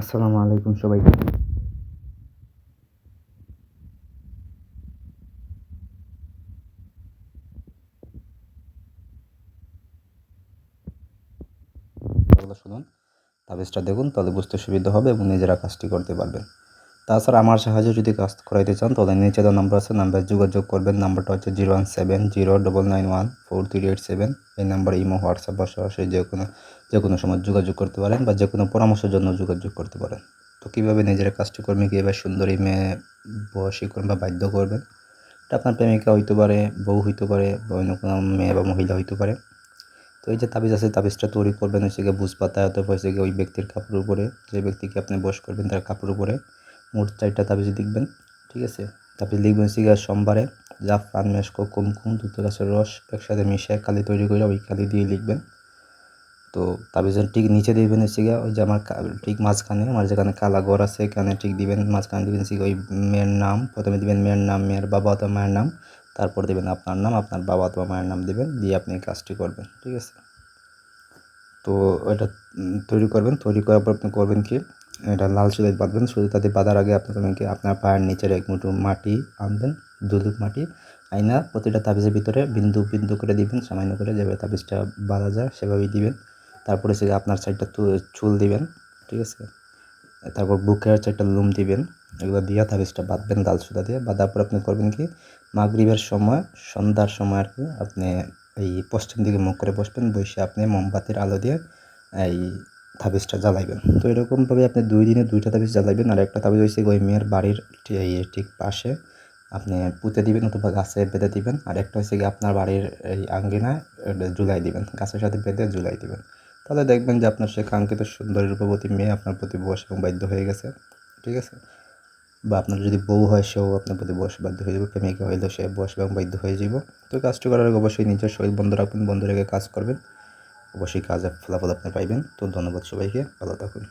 আসসালামু আলাইকুম সবাই শুনুন, তাবিজটা দেখুন, তাহলে বুঝতে সুবিধা হবে এবং নিজেরা কাজটি করতে পারবেন। তাছাড়া আমার সাহায্যে যদি কাজ করাইতে চান, তাহলে নিচে দেওয়া নাম্বার আছে নাম্বারে যোগাযোগ করবেন। নাম্বারটা হচ্ছে zero one seven zero double nine one four three eight seven এই নাম্বারে ইমো হোয়াটসঅ্যাপ বা সরাসরি যে কোনো যে কোনো সময় যোগাযোগ করতে পারেন বা যে কোনো পরামর্শের জন্য যোগাযোগ করতে পারেন। তো কীভাবে নিজেরা কাজটি করবেন, কীভাবে সুন্দরী মেয়ে বয়সী করবেন বা বাধ্য করবেন? এটা আপনার প্রেমিকা হইতে পারে, বউ হইতে পারে, বা অন্য কোনো মেয়ে বা মহিলা হইতে পারে। তো এই যে তাবিজ আছে, তাবিজটা তৈরি করবেন হচ্ছে গিয়ে বুঝ পাতা অথবা হচ্ছে গিয়ে ওই ব্যক্তির কাপড়ের উপরে। যে ব্যক্তিকে আপনি বস করবেন তার কাপড়ের উপরে। মোট চারটা তাবিজ লিখবেন, ঠিক আছে? তাবিজ লিখবেন গিয়ে সোমবারে জাফরান, মেশকো, কুমকুম দুটো গাছের রস একসাথে মিশিয়ে কালি তৈরি করে ওই কালি দিয়ে লিখবেন। তো তাবিজের ঠিক নিচে দিবেন গিয়ে ওই যে আমার ঠিক মাঝখানে, আমার যেখানে কালা ঘর আছে, এখানে ঠিক দিবেন, মাঝখানে দিবেন হচ্ছে ওই মেয়ের নাম, প্রথমে দিবেন মেয়ের নাম, মেয়ের বাবা অথবা মায়ের নাম, তারপর দিবেন আপনার নাম, আপনার বাবা অথবা মায়ের নাম দিবেন, দিয়ে আপনি কাজটি করবেন, ঠিক আছে? তো এটা তৈরি করবেন, তৈরি করার পর আপনি করবেন কি? এটা লাল সুতায় বাঁধবেন। সুতাতে বাঁধার আগে আপনি করবেন কি আপনার পায়ের নিচের এক মুঠো মাটি আনবেন দুলুক মাটি। আইনা প্রতিটা তাবিজের ভিতরে বিন্দু বিন্দু করে দিবেন, সামান্য করে যেভাবে তাবিজটা বাঁধা যায় সেভাবেই দিবেন। তারপরে সে আপনার সাইডটা চুল দিবেন, ঠিক আছে? তারপর বুকের চারটা লুম দিবেন, এগুলো দিয়ে তাবিজটা বাঁধবেন লাল সুতা দিয়ে। বাঁধার পর আপনি করবেন কি? মাগরিবের সময়, সন্ধ্যার সময় আর কি, আপনি এই পশ্চিম দিকে মুখ করে বসবেন, বসে আপনি মোমবাতির আলো দিয়ে এই তাবিজটা জ্বালাইবেন। তো এরকমভাবে আপনি দুই দিনে দুইটা তাবিজ জ্বালাইবেন আর একটা তাবিজ হয়েছে ওই মেয়ের বাড়ির ঠিক পাশে। আপনি পুঁতে দিবেন অথবা গাছে বেঁধে দিবেন। আর একটা হচ্ছে কি আপনার বাড়ির এই আঙ্গিনায় ঝুলাই দিবেন। গাছের সাথে বেঁধে জুলাই দিবেন। তাহলে দেখবেন যে আপনার সে কাঙ্ক্ষিত সুন্দরী রূপবতী মেয়ে আপনার প্রতি বস এবং বাধ্য হয়ে গেছে। ঠিক আছে? বা আপনার যদি বউ হয় সেও আপনার প্রতি বস বাধ্য হয়ে যাবে। প্রেমিকা হইলেও সে বস এবং বাধ্য হয়ে যাব তো কাজটি করার অবশ্যই নিজের শরীর বন্ধ রাখবেন, বন্ধ রেখে কাজ করবেন। অবশ্যই কাজের ফলাফল আপনি পাইবেন। তো ধন্যবাদ সবাইকে। ভালো থাকুন।